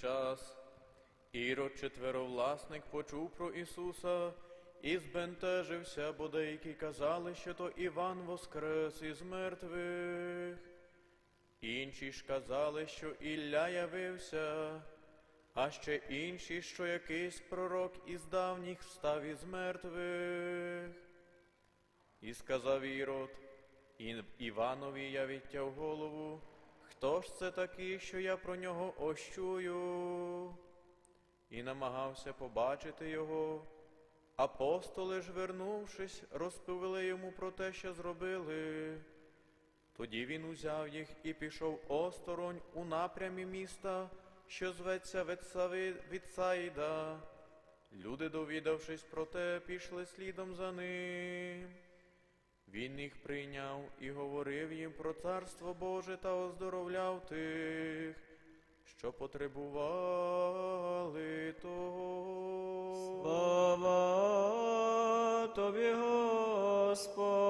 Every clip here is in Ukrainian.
час. Ірод четверовласник почув про Ісуса і збентежився, бо деякі казали, що то Іван воскрес із мертвих. Інші ж казали, що Ілля явився, а ще інші, що якийсь пророк із давніх встав із мертвих. І сказав Ірод, Іванові я відтяв голову, хто ж це такий, що я про нього ощую? І намагався побачити його. Апостоли ж, вернувшись, розповіли йому про те, що зробили. Тоді він узяв їх і пішов осторонь у напрямі міста, що зветься Вітсаїда. Люди, довідавшись про те, пішли слідом за ним. Він їх прийняв і говорив їм про царство Боже та оздоровляв тих, що потребували того. Слава Тобі, Господи.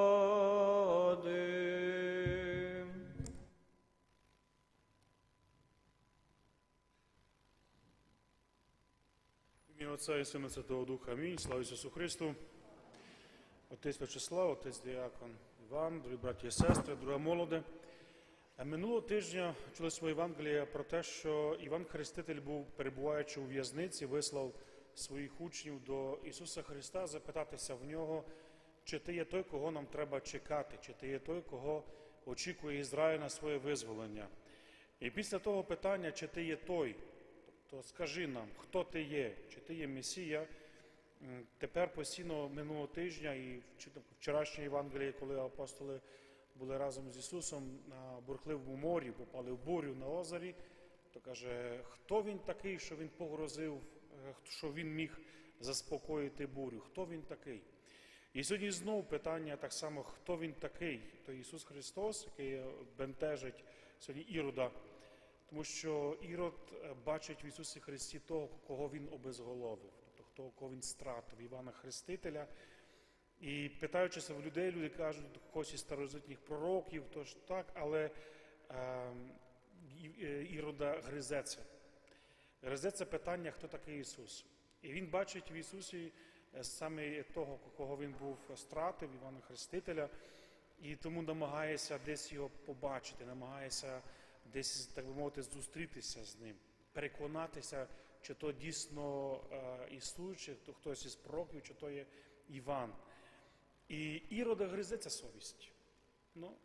Отця і Сина Святого Духа. Амінь. Слава Ісусу Христу. Отець Вячеслав, отець Діакон Іван, дорогі браті і сестри, друга молоде. Е, Минулого тижня чули своє Євангелія про те, що Іван Хреститель був, перебуваючи у в'язниці, вислав своїх учнів до Ісуса Христа запитатися в нього, чи ти є той, кого нам треба чекати, чи ти є той, кого очікує Ізраїль на своє визволення. І після того питання, чи ти є той, то скажи нам, хто ти є, чи ти є Месія. Тепер постійно минулого тижня і вч- вчорашнє Євангеліє, коли апостоли були разом з Ісусом на бурхливому морі, попали в бурю на озері, то каже, хто він такий, що він погрозив, е, що він міг заспокоїти бурю? Хто він такий? І сьогодні знову питання так само, хто він такий? То Ісус Христос, який бентежить сьогодні Ірода, тому що Ірод е, бачить в Ісусі Христі того, кого він обезголовив, того, кого він стратив, Івана Хрестителя. І питаючися в людей, люди кажуть, когось із старозитніх пророків, то ж так, але е, е, Ірода гризеться. Гризеться питання, хто такий Ісус. І він бачить в Ісусі е, саме того, кого він був стратив, Івана Хрестителя, і тому намагається десь його побачити, намагається десь, так би мовити, зустрітися з ним, переконатися, чи то дійсно е, Ісус, чи то хтось із пророків, чи то є Іван. І Ірода гризеться совість. Ну,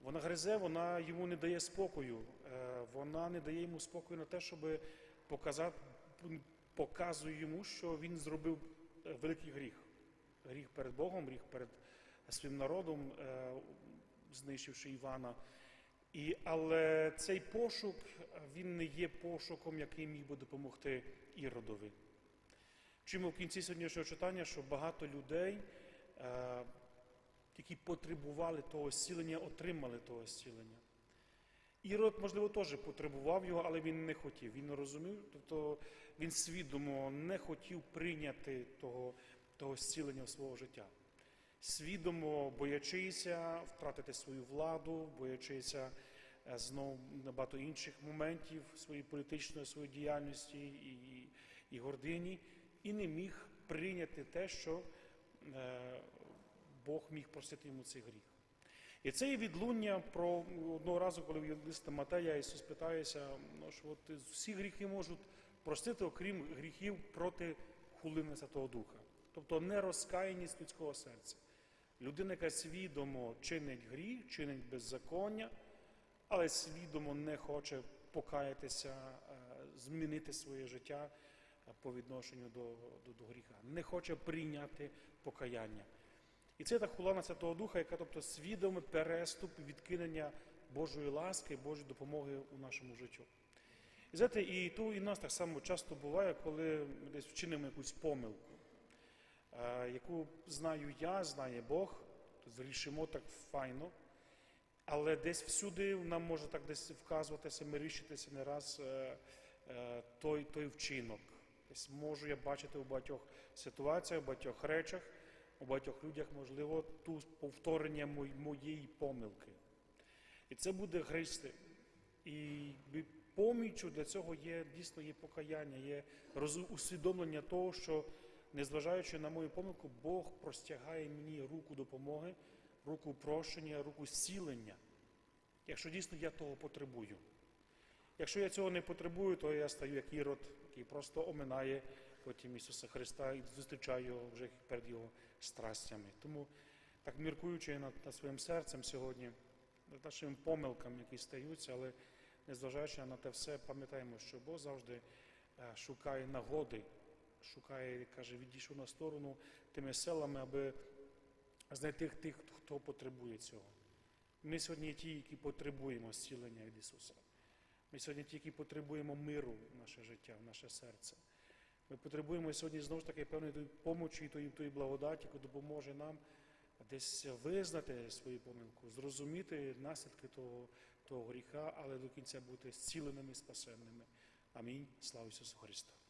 вона гризе, вона йому не дає спокою. Е, Вона не дає йому спокою на те, щоб показати, показує йому, що він зробив е, великий гріх. Гріх перед Богом, гріх перед своїм народом, знищивши Івана. І, але цей пошук він не є пошуком, який міг би допомогти Іродові. Чому в кінці сьогоднішнього читання, що багато людей, е, які потребували того зцілення, отримали того зцілення. Ірод, можливо, теж потребував його, але він не хотів. Він розумів, тобто він свідомо не хотів прийняти того, того зцілення в свого життя. Свідомо боячися втратити свою владу, боячися знову багато інших моментів своєї політичної своєї діяльності і, і гордині, і не міг прийняти те, що е, Бог міг простити йому цей гріх. І це є відлуння про одного разу, коли в Євангелиста Матея Ісус питається, ну, що от всі гріхи можуть простити, окрім гріхів проти хулини Святого Духа. Тобто нерозкаяність людського серця. Людина, яка свідомо чинить гріх, чинить беззаконня, але свідомо не хоче покаятися, е, змінити своє життя е, по відношенню до, до, до гріха, не хоче прийняти покаяння. І це та хулана Святого Духа, яка тобто свідомий переступ відкинення Божої ласки, Божої допомоги у нашому життю. І знаєте, і то і нас так само часто буває, коли ми десь вчинимо якусь помилку, е, яку знаю я, знає Бог, зрішимо так файно, але десь всюди нам може так десь вказуватися, мерещитися не раз е, е, той, той вчинок. Десь можу я бачити у багатьох ситуаціях, у багатьох речах, у багатьох людях, можливо, ту повторення моєї помилки. І це буде гризти. І би поміччю для цього є дійсно є покаяння, є усвідомлення того, що незважаючи на мою помилку, Бог простягає мені руку допомоги, руку прощення, руку зцілення, якщо дійсно я того потребую. Якщо я цього не потребую, то я стаю як ірод, який просто оминає потім Ісуса Христа і зустрічає його вже перед Його страстями. Тому, так міркуючи над, над своїм серцем сьогодні, над нашими помилками, які стаються, але незважаючи на те все, пам'ятаємо, що Бог завжди е, шукає нагоди, шукає, каже, відійшов на сторону тими селами, аби знайти тих, хто потребує цього. Ми сьогодні ті, які потребуємо зцілення від Ісуса. Ми сьогодні ті, які потребуємо миру в наше життя, в наше серце. Ми потребуємо сьогодні знову ж таки певної помочі і тої, тої благодаті, яка допоможе нам десь визнати свою помилку, зрозуміти наслідки того, того гріха, але до кінця бути зціленими, спасенними. Амінь. Слава Ісусу Христу!